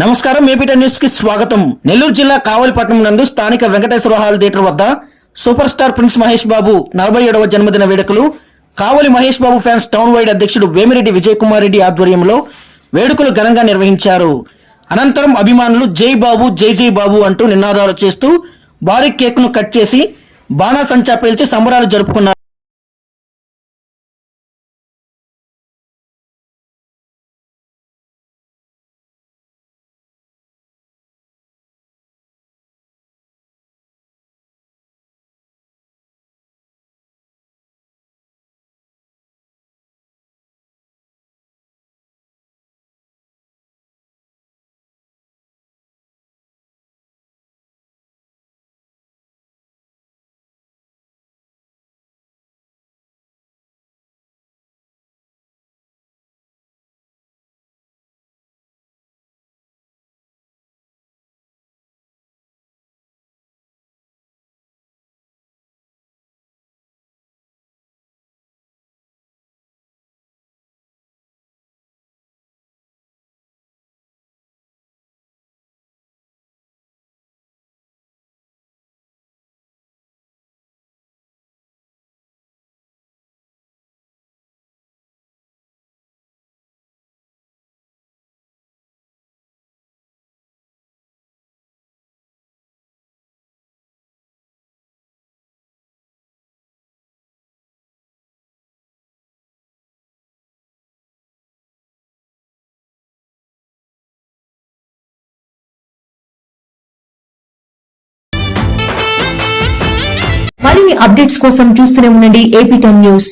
నమస్కారం ఏపీట న్యూస్కి స్వాగతం. నెల్లూరు జిల్లా కావలిపట్నం నందు స్థానిక వెంకటేశ్వర హాల్ థియేటర్ వద్ద super star prince Mahesh Babu నలభై ఏడవ జన్మదిన వేడుకలు Kavali Mahesh Babu fans town wide అధ్యక్షుడు వేమిరెడ్డి విజయ్ కుమార్ రెడ్డి ఆధ్వర్యంలో వేడుకలు ఘనంగా నిర్వహించారు. అనంతరం అభిమానులు జై బాబు జై జై బాబు అంటూ నినాదాలు చేస్తూ భారీ కేక్ను కట్ చేసి బాణాసంచా పేల్చి సంబరాలు జరుపుకున్నారు. మరిన్ని అప్డేట్స్ కోసం చూస్తూనే ఉండండి. AP ten news.